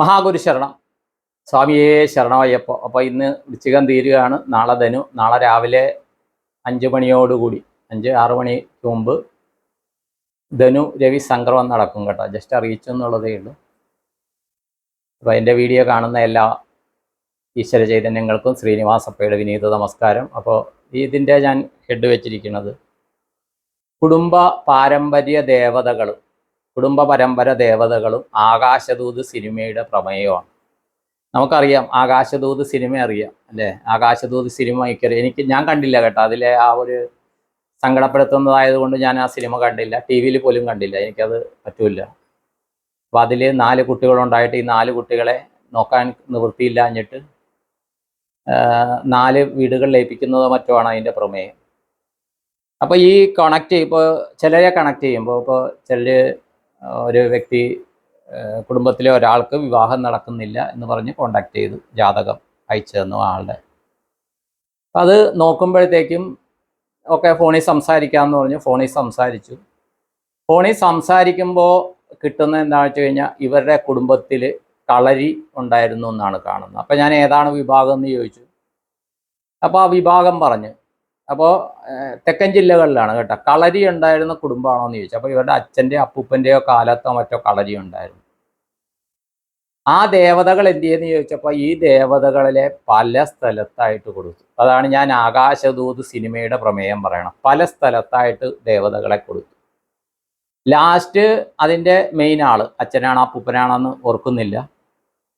മഹാഗുരു ശരണം. സ്വാമിയെ ശരണമായപ്പോൾ അപ്പോൾ ഇന്ന് വൃശ്ചികം തീരുകയാണ്. നാളെ ധനു നാളെ രാവിലെ അഞ്ച് മണിയോടുകൂടി അഞ്ച് ആറ് മണിക്ക് മുമ്പ് ധനു രവി സംക്രമം നടക്കും കേട്ടോ. ജസ്റ്റ് അറിയിച്ചു എന്നുള്ളതേ ഉള്ളൂ. അപ്പോൾ എന്റെ വീഡിയോ കാണുന്ന എല്ലാ ഈശ്വര ചൈതന്യങ്ങൾക്കും ശ്രീനിവാസപ്പയുടെ വിനീത നമസ്കാരം. അപ്പോൾ ഇതിന്റെ ഞാൻ ഹെഡ് വെച്ചിരിക്കുന്നത് കുടുംബ പാരമ്പര്യ ദേവതകളും. കുടുംബ പരമ്പര ദേവതകളും ആകാശദൂത് സിനിമയുടെ പ്രമേയമാണ് നമുക്കറിയാം ആകാശദൂത് സിനിമ അറിയാം അല്ലേ? ആകാശദൂത് സിനിമ എനിക്കറിയാം എനിക്ക് ഞാൻ കണ്ടില്ല കേട്ടോ. അതിലെ ആ ഒരു സങ്കടപ്പെടുത്തുന്നതായതുകൊണ്ട് ഞാൻ ആ സിനിമ കണ്ടില്ല. ടി വിയിൽ പോലും കണ്ടില്ല. എനിക്കത് പറ്റൂല അപ്പം അതിൽ നാല് കുട്ടികളുണ്ടായിട്ട് ഈ നാല് കുട്ടികളെ നോക്കാൻ നിവൃത്തിയില്ല എന്നിട്ട് നാല് വീടുകൾ ലയിപ്പിക്കുന്നതോ മറ്റോ ആണ് അതിന്റെ പ്രമേയം. അപ്പോൾ ഈ കണക്ട് ഇപ്പോൾ ചിലരെ കണക്ട് ചെയ്യുമ്പോൾ ഇപ്പോൾ ചിലർ ഒരു വ്യക്തി കുടുംബത്തിലെ ഒരാൾക്ക് വിവാഹം നടക്കുന്നില്ല എന്ന് പറഞ്ഞ് കോണ്ടാക്ട് ചെയ്തു. ജാതകം അയച്ചു തന്നു ആളുടെ. അത് നോക്കുമ്പോഴത്തേക്കും ഒക്കെ ഫോണിൽ സംസാരിക്കാമെന്ന് പറഞ്ഞു. ഫോണിൽ സംസാരിച്ചു. ഫോണിൽ സംസാരിക്കുമ്പോൾ കിട്ടുന്ന എന്താണെന്ന് വെച്ച് കഴിഞ്ഞാൽ ഇവരുടെ കുടുംബത്തിൽ കളരി ഉണ്ടായിരുന്നു എന്നാണ് കാണുന്നത്. അപ്പം ഞാൻ ഏതാണ് വിഭാഗം എന്ന് ചോദിച്ചു. അപ്പോൾ ആ വിഭാഗം പറഞ്ഞു. അപ്പോൾ തെക്കൻ ജില്ലകളിലാണ് കേട്ടോ. കളരി ഉണ്ടായിരുന്ന കുടുംബമാണോ എന്ന് ചോദിച്ചു. അപ്പോൾ ഇവരുടെ അച്ഛന്റെയോ അപ്പൂപ്പന്റെയോ കാലത്തോ മറ്റോ കളരി ഉണ്ടായിരുന്നു. ആ ദേവതകൾ എന്ത് ചെയ്യുന്നു ചോദിച്ചപ്പോൾ ഈ ദേവതകളിലെ പല സ്ഥലത്തായിട്ട് കൊടുത്തു. അതാണ് ഞാൻ ആകാശദൂത് സിനിമയുടെ പ്രമേയം പറയണം പല സ്ഥലത്തായിട്ട് ദേവതകളെ കൊടുത്തു. ലാസ്റ്റ് അതിന്റെ മെയിൻ ആൾ അച്ഛനാണോ അപ്പൂപ്പനാണെന്ന് ഓർക്കുന്നില്ല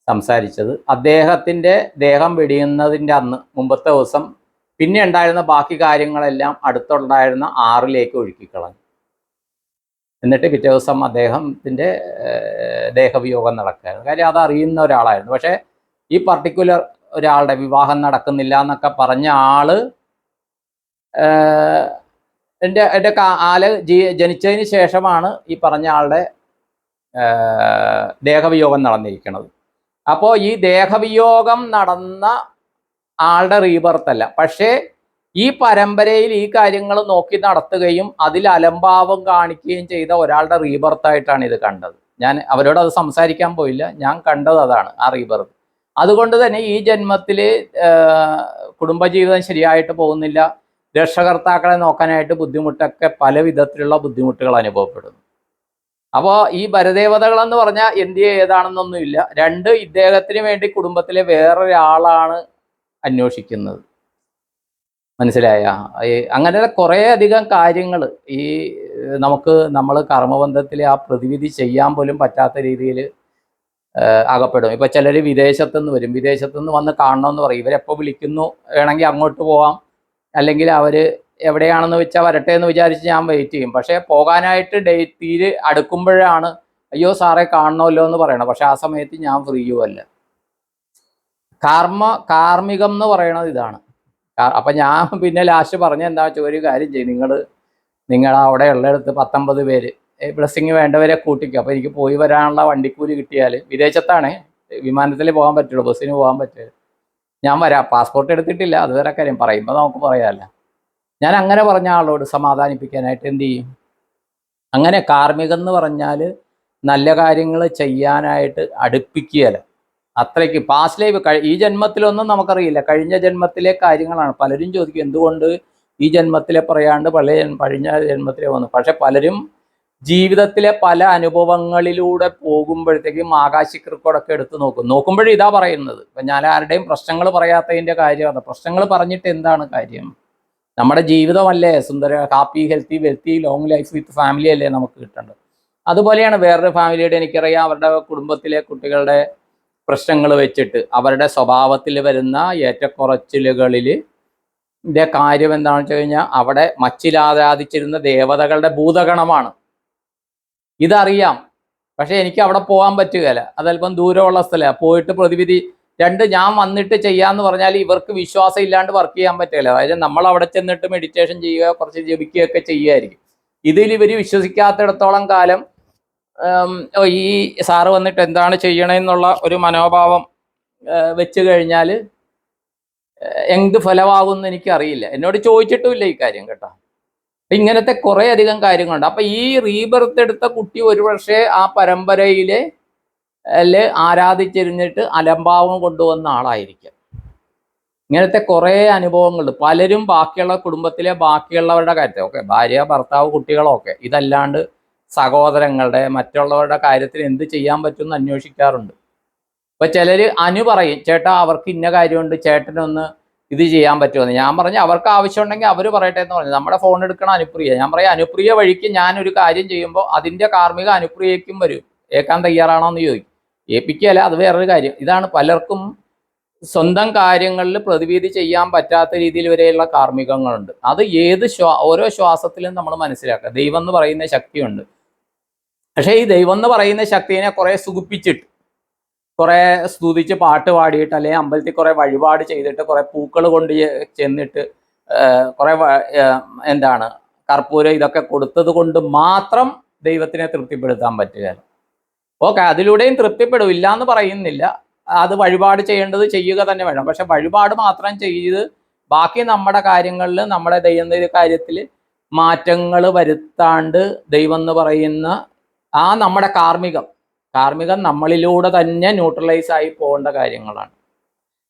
സംസാരിച്ചത്. അദ്ദേഹത്തിന്റെ ദേഹം വെടിയുന്നതിന്റെ അന്ന് മുമ്പത്തെ ദിവസം പിന്നെ ഉണ്ടായിരുന്ന ബാക്കി കാര്യങ്ങളെല്ലാം അടുത്തുണ്ടായിരുന്ന ആറിലേക്ക് ഒഴുക്കിക്കളഞ്ഞു. എന്നിട്ട് പിറ്റേ ദിവസം അദ്ദേഹത്തിന്റെ ദേഹവിയോഗം നടക്കുകയായിരുന്നു. കാര്യം അത് അറിയുന്ന ഒരാളായിരുന്നു. പക്ഷേ ഈ പർട്ടിക്കുലർ ഒരാളുടെ വിവാഹം നടക്കുന്നില്ല എന്നൊക്കെ പറഞ്ഞ ആൾ എന്റെ എന്റെ ആൽ ജീ ജനിച്ചതിന് ശേഷമാണ് ഈ പറഞ്ഞ ആളുടെ ദേഹവിയോഗം നടന്നിരിക്കുന്നത്. അപ്പോൾ ഈ ദേഹവിയോഗം നടന്ന ആളുടെ റീബർത്ത് അല്ല. പക്ഷേ ഈ പരമ്പരയിൽ ഈ കാര്യങ്ങൾ നോക്കി നടത്തുകയും അതിൽ അലംഭാവം കാണിക്കുകയും ചെയ്ത ഒരാളുടെ റീബർത്ത് ആയിട്ടാണ് ഇത് കണ്ടത്. ഞാൻ അവരോട് അത് സംസാരിക്കാൻ പോയില്ല. ഞാൻ കണ്ടത് അതാണ് ആ റീബർത്ത് അതുകൊണ്ട് തന്നെ ഈ ജന്മത്തിൽ കുടുംബജീവിതം ശരിയായിട്ട് പോകുന്നില്ല. രക്ഷകർത്താക്കളെ നോക്കാനായിട്ട് ബുദ്ധിമുട്ടൊക്കെ പല വിധത്തിലുള്ള ബുദ്ധിമുട്ടുകൾ അനുഭവപ്പെടുന്നു. അപ്പോൾ ഈ ഭരദേവതകൾ എന്ന് പറഞ്ഞാൽ എന്ത് ഏതാണെന്നൊന്നുമില്ല. രണ്ട് ഇദ്ദേഹത്തിന് വേണ്ടി കുടുംബത്തിലെ വേറൊരാളാണ് അന്വേഷിക്കുന്നത്. മനസ്സിലായ? അങ്ങനെ കുറേ അധികം കാര്യങ്ങൾ ഈ നമുക്ക് നമ്മൾ കർമ്മബന്ധത്തിൽ ആ പ്രതിവിധി ചെയ്യാൻ പോലും പറ്റാത്ത രീതിയിൽ അകപ്പെടും. ഇപ്പം ചിലർ വിദേശത്തുനിന്ന് വരും. വിദേശത്തുനിന്ന് വന്ന് കാണണമെന്ന് പറയും. ഇവരെപ്പോൾ വിളിക്കുന്നു? വേണമെങ്കിൽ അങ്ങോട്ട് പോവാം. അല്ലെങ്കിൽ അവർ എവിടെയാണെന്ന് വെച്ചാൽ വരട്ടെ എന്ന് വിചാരിച്ച് ഞാൻ വെയിറ്റ് ചെയ്യും. പക്ഷേ പോകാനായിട്ട് ഡേറ്റ് തീരെ അടുക്കുമ്പോഴാണ് അയ്യോ സാറേ കാണണമല്ലോ എന്ന് പറയണം പക്ഷേ ആ സമയത്ത് ഞാൻ ഫ്രീയും അല്ല. കാർമ്മ കാർമ്മികം എന്ന് പറയണത് ഇതാണ്. അപ്പൊ ഞാൻ പിന്നെ ലാസ്റ്റ് പറഞ്ഞ എന്താ വെച്ചാൽ ഒരു കാര്യം ചെയ്യും. നിങ്ങൾ നിങ്ങൾ അവിടെ ഉള്ളിടത്ത് പത്തൊമ്പത് പേര് ബ്ലസ്സിങ് വേണ്ടവരെ കൂട്ടിക്കും. അപ്പൊ എനിക്ക് പോയി വരാനുള്ള വണ്ടിക്കൂലി കിട്ടിയാൽ വിദേശത്താണ്. വിമാനത്തിൽ പോകാൻ പറ്റുള്ളൂ ബസ്സിന് പോകാൻ പറ്റില്ല ഞാൻ വരാം. പാസ്പോർട്ട് എടുത്തിട്ടില്ല. അത് കാര്യം. പറയുമ്പോൾ നമുക്ക് പറയാമല്ല ഞാൻ അങ്ങനെ പറഞ്ഞ ആളോട് സമാധാനിപ്പിക്കാനായിട്ട് എന്ത് ചെയ്യും? അങ്ങനെ കാർമ്മികം എന്ന് പറഞ്ഞാൽ നല്ല കാര്യങ്ങൾ ചെയ്യാനായിട്ട് അടുപ്പിക്കുകയല്ല. അത്രയ്ക്ക് പാസ്റ്റ് ലൈഫ് ഈ ജന്മത്തിലൊന്നും നമുക്കറിയില്ല. കഴിഞ്ഞ ജന്മത്തിലെ കാര്യങ്ങളാണ്. പലരും ചോദിക്കും എന്തുകൊണ്ട് ഈ ജന്മത്തിലെ പറയാണ്ട് പല കഴിഞ്ഞ ജന്മത്തിലെ വന്നു? പക്ഷെ പലരും ജീവിതത്തിലെ പല അനുഭവങ്ങളിലൂടെ പോകുമ്പോഴത്തേക്കും ആകാശിക്കൃക്കോടൊക്കെ എടുത്ത് നോക്കും. നോക്കുമ്പോഴും ഇതാ പറയുന്നത്. ഇപ്പം ഞാൻ ആരുടെയും പ്രശ്നങ്ങൾ പറയാത്തതിന്റെ കാര്യമാണ്. പ്രശ്നങ്ങൾ പറഞ്ഞിട്ട് എന്താണ് കാര്യം? നമ്മുടെ ജീവിതമല്ലേ? സുന്ദര happy healthy wealthy long life with family അല്ലേ നമുക്ക് കിട്ടേണ്ടത്? അതുപോലെയാണ് വേറൊരു ഫാമിലിയുടെ എനിക്കറിയാം. അവരുടെ കുടുംബത്തിലെ കുട്ടികളുടെ പ്രശ്നങ്ങൾ വെച്ചിട്ട് അവരുടെ സ്വഭാവത്തിൽ വരുന്ന ഏറ്റക്കുറച്ചിലുകളിൽ ഇതിന്റെ കാര്യം എന്താണെന്ന് വെച്ച് കഴിഞ്ഞാൽ അവിടെ മച്ചിലാരാധിച്ചിരുന്ന ദേവതകളുടെ ഭൂതഗണമാണ്. ഇതറിയാം. പക്ഷേ എനിക്ക് അവിടെ പോകാൻ പറ്റുകയില്ല അതല്പം ദൂരമുള്ള സ്ഥലമാണ് പോയിട്ട് പ്രതിവിധി രണ്ട് ഞാൻ വന്നിട്ട് ചെയ്യാമെന്ന് പറഞ്ഞാൽ ഇവർക്ക് വിശ്വാസം ഇല്ലാണ്ട് വർക്ക് ചെയ്യാൻ പറ്റില്ല അതായത് നമ്മൾ അവിടെ ചെന്നിട്ട് മെഡിറ്റേഷൻ ചെയ്യുക കുറച്ച് ജപിക്കുകയൊക്കെ ചെയ്യുമായിരിക്കും ഇതിൽ ഇവർ വിശ്വസിക്കാത്തിടത്തോളം കാലം ഈ സാറ് വന്നിട്ട് എന്താണ് ചെയ്യണമെന്നുള്ള ഒരു മനോഭാവം വെച്ച് കഴിഞ്ഞാൽ എന്ത് ഫലമാകുമെന്ന് എനിക്കറിയില്ല. എന്നോട് ചോദിച്ചിട്ടുമില്ല ഈ കാര്യം കേട്ടോ. അപ്പം ഇങ്ങനത്തെ കുറേ അധികം കാര്യങ്ങളുണ്ട്. അപ്പൊ ഈ റീബർത്ത് എടുത്ത കുട്ടി ഒരുപക്ഷെ ആ പരമ്പരയിലെ ആരാധിച്ചിരുന്നിട്ട് അലംഭാവം കൊണ്ടുവന്ന ആളായിരിക്കും. ഇങ്ങനത്തെ കുറേ അനുഭവങ്ങൾ പലരും ബാക്കിയുള്ള കുടുംബത്തിലെ ബാക്കിയുള്ളവരുടെ കാര്യത്തെ ഓക്കെ ഭാര്യ ഭർത്താവ് കുട്ടികളൊക്കെ ഇതല്ലാണ്ട് സഹോദരങ്ങളുടെ മറ്റുള്ളവരുടെ കാര്യത്തിൽ എന്ത് ചെയ്യാൻ പറ്റുമെന്ന് അന്വേഷിക്കാറുണ്ട്. ഇപ്പൊ ചിലർ അനു പറയും ചേട്ടാ അവർക്ക് ഇന്ന കാര്യമുണ്ട് ചേട്ടനൊന്ന് ഇത് ചെയ്യാൻ പറ്റുമെന്ന്. ഞാൻ പറഞ്ഞു അവർക്ക് ആവശ്യമുണ്ടെങ്കിൽ അവർ പറയട്ടെ എന്ന് പറഞ്ഞു. നമ്മുടെ ഫോൺ എടുക്കണം അനുപ്രിയ. ഞാൻ പറയാം അനുപ്രിയ വഴിക്ക് ഞാൻ ഒരു കാര്യം ചെയ്യുമ്പോൾ അതിന്റെ കാർമ്മിക അനുപ്രിയയ്ക്കും വരും. ഏക്കാൻ തയ്യാറാണോ എന്ന് ചോദിക്കും. ഏൽപ്പിക്കുകയല്ല അത് വേറൊരു കാര്യം. ഇതാണ് പലർക്കും സ്വന്തം കാര്യങ്ങളിൽ പ്രതിവിധി ചെയ്യാൻ പറ്റാത്ത രീതിയിൽ വരെയുള്ള കാർമ്മികങ്ങളുണ്ട്. അത് ഏത് ഓരോ ശ്വാസത്തിലും നമ്മൾ മനസ്സിലാക്കുക. ദൈവം എന്ന് പറയുന്ന ശക്തിയുണ്ട്. പക്ഷേ ഈ ദൈവം എന്ന് പറയുന്ന ശക്തിനെ കുറെ സുഖിപ്പിച്ചിട്ട് കുറെ സ്തുതിച്ച് പാട്ട് പാടിയിട്ട് അല്ലെങ്കിൽ അമ്പലത്തിൽ കുറെ വഴിപാട് ചെയ്തിട്ട് കുറെ പൂക്കൾ കൊണ്ട് ചെന്നിട്ട് കുറെ എന്താണ് കർപ്പൂരം ഇതൊക്കെ കൊടുത്തത് കൊണ്ട് മാത്രം ദൈവത്തിനെ തൃപ്തിപ്പെടുത്താൻ പറ്റുകയല്ല ഓക്കെ അതിലൂടെയും തൃപ്തിപ്പെടും. ഇല്ല എന്ന് പറയുന്നില്ല. അത് വഴിപാട് ചെയ്യേണ്ടത് ചെയ്യുക തന്നെ വേണം. പക്ഷെ വഴിപാട് മാത്രം ചെയ്ത് ബാക്കി നമ്മുടെ കാര്യങ്ങളിൽ നമ്മുടെ ദൈനംദിന കാര്യത്തിൽ മാറ്റങ്ങൾ വരുത്താണ്ട് ദൈവം എന്ന് പറയുന്ന ആ നമ്മുടെ കാർമ്മികം കാർമ്മികം നമ്മളിലൂടെ തന്നെ ന്യൂട്രലൈസ് ആയി പോകേണ്ട കാര്യങ്ങളാണ്.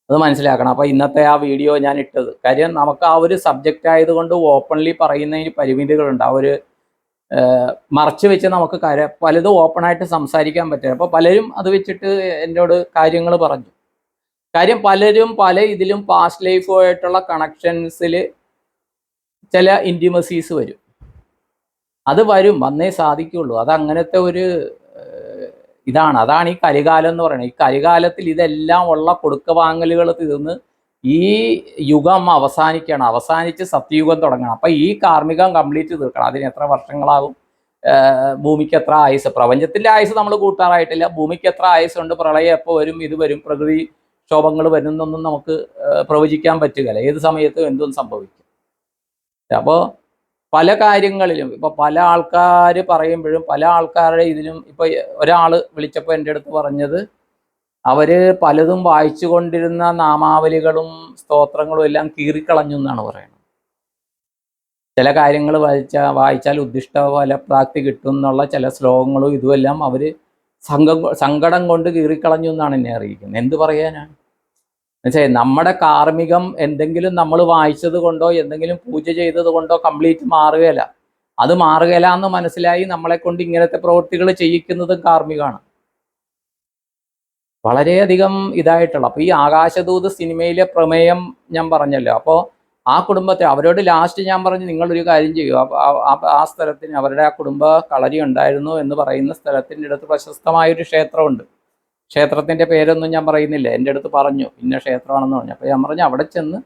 അത് മനസ്സിലാക്കണം. അപ്പോൾ ഇന്നത്തെ ആ വീഡിയോ ഞാൻ ഇട്ടത്. കാര്യം നമുക്ക് ആ ഒരു സബ്ജക്റ്റ് ആയതുകൊണ്ട് ഓപ്പൺലി പറയുന്നതിന് പരിമിതികളുണ്ട്. ആ ഒരു മറച്ചു വെച്ച് നമുക്ക് കാര്യ പലതും ഓപ്പണായിട്ട് സംസാരിക്കാൻ പറ്റില്ല. അപ്പോൾ പലരും അത് വെച്ചിട്ട് എന്നോട് കാര്യങ്ങൾ പറഞ്ഞു. കാര്യം പലരും പല ഇതിലും പാസ്റ്റ് ലൈഫുമായിട്ടുള്ള കണക്ഷൻസിൽ ചില ഇന്റിമസീസ് വരും. അത് വരും വന്നേ സാധിക്കുള്ളൂ. അത് അങ്ങനത്തെ ഒരു ഇതാണ്. അതാണ് ഈ കരികാലം എന്ന് പറയുന്നത്. ഈ കരികാലത്തിൽ ഇതെല്ലാം ഉള്ള കൊടുക്ക വാങ്ങലുകൾ തീർന്ന് ഈ യുഗം അവസാനിക്കണം അവസാനിച്ച് സത്യയുഗം തുടങ്ങണം. അപ്പം ഈ കാർമികം കംപ്ലീറ്റ് തീർക്കണം. അതിന് എത്ര വർഷങ്ങളാകും ഭൂമിക്ക് എത്ര ആയുസ്? പ്രപഞ്ചത്തിന്റെ ആയുസ് നമ്മൾ കൂട്ടാറായിട്ടില്ല. ഭൂമിക്ക് എത്ര ആയുസുണ്ട് പ്രളയം എപ്പോൾ വരും? ഇത് വരും. പ്രകൃതി ക്ഷോഭങ്ങൾ വരുന്നൊന്നും നമുക്ക് പ്രവചിക്കാൻ പറ്റുകയില്ല. ഏത് സമയത്തും എന്തും സംഭവിക്കും. അപ്പോൾ പല കാര്യങ്ങളിലും ഇപ്പൊ പല ആൾക്കാർ പറയുമ്പോഴും പല ആൾക്കാരുടെ ഇതിലും ഇപ്പൊ ഒരാൾ വിളിച്ചപ്പോൾ എന്റെ അടുത്ത് പറഞ്ഞത് അവർ പലതും വായിച്ചു കൊണ്ടിരുന്ന നാമാവലികളും സ്തോത്രങ്ങളും എല്ലാം കീറിക്കളഞ്ഞു എന്നാണ് പറയുന്നത്. ചില കാര്യങ്ങൾ വായിച്ച വായിച്ചാൽ ഉദ്ദിഷ്ട ഫലപ്രാപ്തി കിട്ടും എന്നുള്ള ചില ശ്ലോകങ്ങളും ഇതുമെല്ലാം അവർ സംഘം സങ്കടം കൊണ്ട് കീറിക്കളഞ്ഞു എന്നാണ് എന്നെ അറിയിക്കുന്നത്. എന്ത് പറയാനാണ്? എന്നുവെച്ചാൽ നമ്മുടെ കാർമികം എന്തെങ്കിലും നമ്മൾ വായിച്ചത് കൊണ്ടോ എന്തെങ്കിലും പൂജ ചെയ്തത് കൊണ്ടോ കംപ്ലീറ്റ് മാറുകയില്ല. അത് മാറുകയില്ല എന്ന് മനസ്സിലായി നമ്മളെ കൊണ്ട് ഇങ്ങനത്തെ പ്രവൃത്തികൾ ചെയ്യിക്കുന്നതും കാർമ്മികമാണ്. വളരെയധികം ഇതായിട്ടുള്ള അപ്പൊ ഈ ആകാശദൂത് സിനിമയിലെ പ്രമേയം ഞാൻ പറഞ്ഞല്ലോ. അപ്പോൾ ആ കുടുംബത്തെ അവരോട് ലാസ്റ്റ് ഞാൻ പറഞ്ഞു നിങ്ങളൊരു കാര്യം ചെയ്യൂ. ആ സ്ഥലത്തിന് അവരുടെ ആ കുടുംബ കളരി ഉണ്ടായിരുന്നു എന്ന് പറയുന്ന സ്ഥലത്തിന്റെ അടുത്ത് പ്രശസ്തമായൊരു ക്ഷേത്രമുണ്ട്. ക്ഷേത്രത്തിന്റെ പേരൊന്നും ഞാൻ പറയുന്നില്ല. എന്റെ അടുത്ത് പറഞ്ഞു ഇന്ന ക്ഷേത്രമാണെന്ന് പറഞ്ഞു. അപ്പോൾ ഞാൻ പറഞ്ഞു അവിടെ ചെന്ന്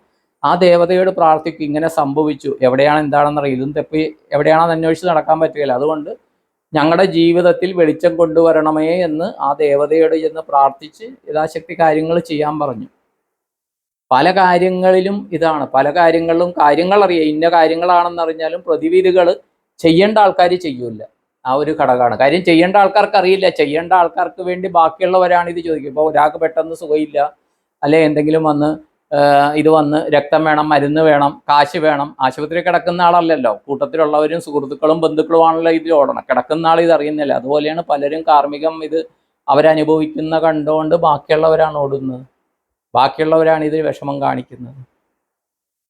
ആ ദേവതയോട് പ്രാർത്ഥിക്കും ഇങ്ങനെ സംഭവിച്ചു. എവിടെയാണ് എന്താണെന്ന് അറിയില്ല ഇതും തെപ്പി എവിടെയാണെന്ന് അന്വേഷിച്ച് നടക്കാൻ പറ്റുകയില്ല. അതുകൊണ്ട് ഞങ്ങളുടെ ജീവിതത്തിൽ വെളിച്ചം കൊണ്ടുവരണമേ എന്ന് ആ ദേവതയോട് ചെന്ന് പ്രാർത്ഥിച്ച് യഥാശക്തി കാര്യങ്ങൾ ചെയ്യാൻ പറഞ്ഞു. പല കാര്യങ്ങളിലും ഇതാണ്. പല കാര്യങ്ങളിലും കാര്യങ്ങൾ അറിയാം ഇന്ന കാര്യങ്ങളാണെന്ന് അറിഞ്ഞാലും പ്രതിവിധികൾ ചെയ്യേണ്ട ആൾക്കാർ ചെയ്യൂല ആ ഒരു ഘടകമാണ്. കാര്യം ചെയ്യേണ്ട ആൾക്കാർക്ക് അറിയില്ല. ചെയ്യേണ്ട ആൾക്കാർക്ക് വേണ്ടി ബാക്കിയുള്ളവരാണ് ഇത് ചോദിക്കുക. ഇപ്പോൾ ഒരാൾക്ക് പെട്ടെന്ന് സുഖമില്ല. അല്ലെ എന്തെങ്കിലും വന്ന് ഇത് വന്ന് രക്തം വേണം മരുന്ന് വേണം കാശ് വേണം. ആശുപത്രി കിടക്കുന്ന ആളല്ലല്ലോ. കൂട്ടത്തിലുള്ളവരും സുഹൃത്തുക്കളും ബന്ധുക്കളുമാണല്ലോ ഇതിൽ ഓടണം. കിടക്കുന്ന ആൾ ഇത് അറിയുന്നില്ല. അതുപോലെയാണ് പലരും കാർമ്മികം ഇത് അവരനുഭവിക്കുന്ന കണ്ടുകൊണ്ട് ബാക്കിയുള്ളവരാണ് ഓടുന്നത്. ബാക്കിയുള്ളവരാണ് ഇതിൽ വിഷമം കാണിക്കുന്നത്.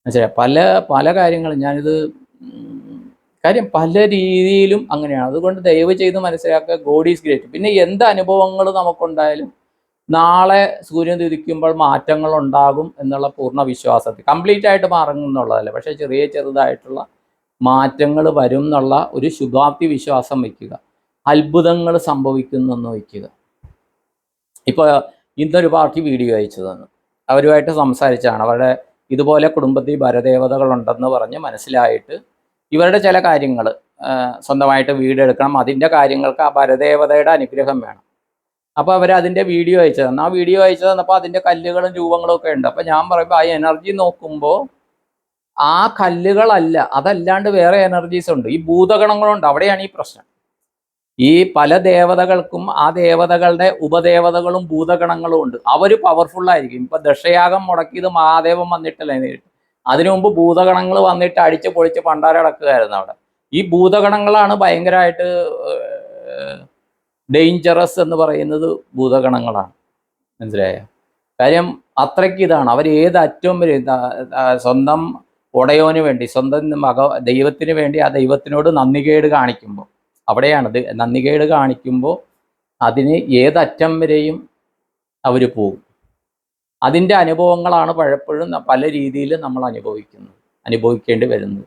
മനസ്സിലായി? പല പല കാര്യങ്ങളും ഞാനിത് കാര്യം പല രീതിയിലും അങ്ങനെയാണ്. അതുകൊണ്ട് ദയവ് ചെയ്ത് മനസ്സിലാക്കുക ഗോഡ് ഈസ് ഗ്രേറ്റ് പിന്നെ എന്ത് അനുഭവങ്ങൾ നമുക്കുണ്ടായാലും നാളെ സൂര്യൻ ഉദിക്കുമ്പോൾ മാറ്റങ്ങൾ ഉണ്ടാകും എന്നുള്ള പൂർണ വിശ്വാസത്തിൽ. കംപ്ലീറ്റ് ആയിട്ട് മാറും എന്നുള്ളതല്ല. പക്ഷേ ചെറിയ ചെറുതായിട്ടുള്ള മാറ്റങ്ങൾ വരും എന്നുള്ള ഒരു ശുഭാപ്തി വിശ്വാസം വയ്ക്കുക. അത്ഭുതങ്ങൾ സംഭവിക്കുന്നെന്ന് വയ്ക്കുക. ഇപ്പോൾ ഇന്നൊരു പാർട്ടി വീഡിയോ അയച്ചു തന്നു. അവരുമായിട്ട് സംസാരിച്ചാണ്. അവരുടെ ഇതുപോലെ കുടുംബത്തിൽ ഭരദേവതകളുണ്ടെന്ന് പറഞ്ഞ് മനസ്സിലായിട്ട് ഇവരുടെ ചില കാര്യങ്ങൾ സ്വന്തമായിട്ട് വീടെടുക്കണം. അതിന്റെ കാര്യങ്ങൾക്ക് ആ ഭരദേവതയുടെ അനുഗ്രഹം വേണം. അപ്പോൾ അവർ അതിന്റെ വീഡിയോ അയച്ചു തന്നു. ആ വീഡിയോ അയച്ചു തന്നപ്പോൾ അതിന്റെ കല്ലുകളും രൂപങ്ങളും ഒക്കെ ഉണ്ട്. അപ്പോൾ ഞാൻ പറയുമ്പോൾ ആ എനർജി നോക്കുമ്പോൾ ആ കല്ലുകളല്ല അതല്ലാണ്ട് വേറെ എനർജീസ് ഉണ്ട്. ഈ ഭൂതഗണങ്ങളുണ്ട്. അവിടെയാണ് ഈ പ്രശ്നം. ഈ പല ദേവതകൾക്കും ആ ദേവതകളുടെ ഉപദേവതകളും ഭൂതഗണങ്ങളും ഉണ്ട്. അവർ പവർഫുൾ ആയിരിക്കും. ഇപ്പൊ ദശയാഗം മുടക്കിയത് മഹാദേവൻ വന്നിട്ടല്ലേ? നേരിട്ട് അതിനു മുമ്പ് ഭൂതഗണങ്ങൾ വന്നിട്ട് അടിച്ച് പൊളിച്ച് പണ്ടാര കിടക്കുകയായിരുന്നു അവിടെ. ഈ ഭൂതഗണങ്ങളാണ് ഭയങ്കരമായിട്ട് ഡേഞ്ചറസ് എന്ന് പറയുന്നത് ഭൂതഗണങ്ങളാണ്. മനസ്സിലായോ? കാര്യം അത്രയ്ക്ക് ഇതാണ്. അവർ ഏത് അറ്റവും വരെ. സ്വന്തം ഉടയോന് വേണ്ടി സ്വന്തം മക ദൈവത്തിന് വേണ്ടി ആ ദൈവത്തിനോട് നന്ദികേട് കാണിക്കുമ്പോൾ അവിടെയാണ് നന്ദികേട് കാണിക്കുമ്പോൾ അതിന് ഏതറ്റം വരെയും അവർ പോകും. അതിന്റെ അനുഭവങ്ങളാണ് പലപ്പോഴും പല രീതിയിൽ നമ്മൾ അനുഭവിക്കുന്നത് അനുഭവിക്കേണ്ടി വരുന്നത്.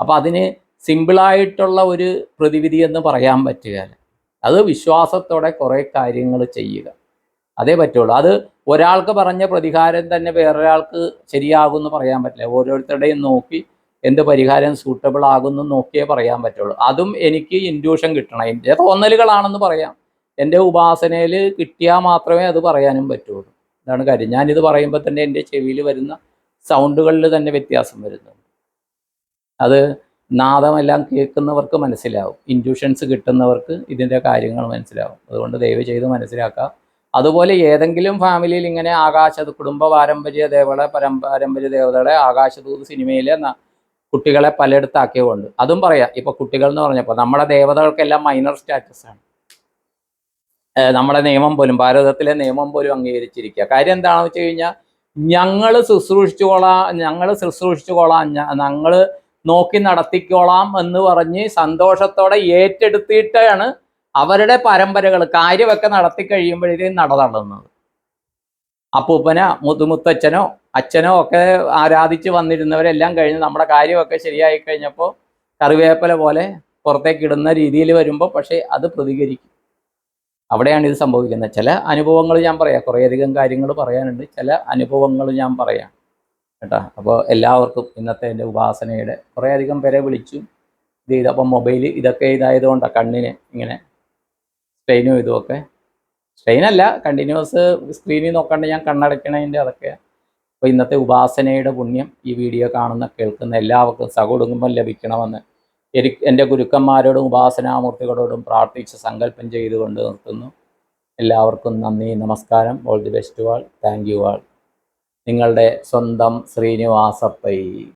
അപ്പോൾ അതിന് സിമ്പിളായിട്ടുള്ള ഒരു പ്രതിവിധി എന്ന് പറയാൻ പറ്റുകയില്ല. അത് വിശ്വാസത്തോടെ കുറേ കാര്യങ്ങൾ ചെയ്യുക. അതേ പറ്റുള്ളൂ. അത് ഒരാൾക്ക് പറഞ്ഞ പ്രതികാരം തന്നെ വേറൊരാൾക്ക് ശരിയാകും എന്ന് പറയാൻ പറ്റില്ല. ഓരോരുത്തരുടെയും നോക്കി എന്ത് പരിഹാരം സൂട്ടബിൾ ആകുന്നു നോക്കിയേ പറയാൻ പറ്റുള്ളൂ. അതും എനിക്ക് ഇൻഡ്യൂഷൻ കിട്ടണം. എന്റെ തോന്നലുകളാണെന്ന് പറയാം. എന്റെ ഉപാസനയിൽ കിട്ടിയാൽ മാത്രമേ അത് പറയാനും പറ്റുള്ളൂ. ഇതാണ് കാര്യം. ഞാനിത് പറയുമ്പോൾ തന്നെ എന്റെ ചെവിയിൽ വരുന്ന സൗണ്ടുകളിൽ തന്നെ വ്യത്യാസം വരുന്നുണ്ട് അത് നാദമെല്ലാം കേൾക്കുന്നവർക്ക് മനസ്സിലാവും. ഇൻഡ്യൂഷൻസ് കിട്ടുന്നവർക്ക് ഇതിന്റെ കാര്യങ്ങൾ മനസ്സിലാവും. അതുകൊണ്ട് ദയവ് ചെയ്ത് മനസ്സിലാക്കുക. അതുപോലെ ഏതെങ്കിലും ഫാമിലിയിൽ ഇങ്ങനെ ആകാശ കുടുംബ പാരമ്പര്യ ദേവളെ പരം പാരമ്പര്യ ദേവതകളെ ആകാശദൂത് സിനിമയിലെ കുട്ടികളെ പലയിടത്താക്കിയതുകൊണ്ട് അതും പറയാം. ഇപ്പോൾ കുട്ടികൾ എന്ന് പറഞ്ഞപ്പോൾ നമ്മുടെ ദേവതകൾക്കെല്ലാം മൈനർ സ്റ്റാറ്റസ് ആണ്. ഏഹ് നമ്മുടെ നിയമം പോലും ഭാരതത്തിലെ നിയമം പോലും അംഗീകരിച്ചിരിക്കുക. കാര്യം എന്താണെന്ന് വെച്ച് കഴിഞ്ഞാൽ ഞങ്ങൾ ശുശ്രൂഷിച്ചുകൊള്ളാം ഞങ്ങൾ ശുശ്രൂഷിച്ചുകൊള്ളാം ഞങ്ങൾ നോക്കി നടത്തിക്കോളാം എന്ന് പറഞ്ഞ് സന്തോഷത്തോടെ ഏറ്റെടുത്തിട്ടാണ് അവരുടെ പരമ്പരകൾ കാര്യമൊക്കെ നടത്തി കഴിയുമ്പോഴേക്കും നടതള്ളുന്നത് അപ്പൂപ്പനോ മുതുമുത്തച്ഛനോ അച്ഛനോ ഒക്കെ ആരാധിച്ച് വന്നിരുന്നവരെല്ലാം കഴിഞ്ഞ് നമ്മുടെ കാര്യമൊക്കെ ശരിയായി കഴിഞ്ഞപ്പോൾ കറിവേപ്പല പോലെ പുറത്തേക്ക് ഇടുന്ന രീതിയിൽ വരുമ്പോൾ പക്ഷേ അത് പ്രതികരിക്കും. അവിടെയാണ് ഇത് സംഭവിക്കുന്നത്. ചില അനുഭവങ്ങൾ ഞാൻ പറയാം. കുറേയധികം കാര്യങ്ങൾ പറയാനുണ്ട്. ചില അനുഭവങ്ങൾ ഞാൻ പറയാം. കേട്ടോ? അപ്പോൾ എല്ലാവർക്കും ഇന്നത്തെ എന്റെ ഉപാസനയുടെ കുറേയധികം പേരെ വിളിച്ചു. ഇത് ചെയ്തപ്പം മൊബൈൽ ഇതൊക്കെ ഇതായതുകൊണ്ടാണ് കണ്ണിന് ഇങ്ങനെ സ്ട്രെയിനും ഇതുമൊക്കെ സ്ട്രെയിനല്ല കണ്ടിന്യൂസ് സ്ക്രീനിൽ നോക്കാണ്ട് ഞാൻ കണ്ണടയ്ക്കണതിന്റെ അതൊക്കെ. അപ്പോൾ ഇന്നത്തെ ഉപാസനയുടെ പുണ്യം ഈ വീഡിയോ കാണുന്ന കേൾക്കുന്ന എല്ലാവർക്കും സകുടുംബം ലഭിക്കണമെന്ന് എനിക്ക് എന്റെ ഗുരുക്കന്മാരോടും ഉപാസനാമൂർത്തികളോടും പ്രാർത്ഥിച്ച് സങ്കല്പം ചെയ്തുകൊണ്ട് നിർത്തുന്നു. എല്ലാവർക്കും നന്ദി നമസ്കാരം. ഓൾ ദി ബെസ്റ്റ് വാൾ താങ്ക് യു ആൾ നിങ്ങളുടെ സ്വന്തം ശ്രീനിവാസപ്പൈ.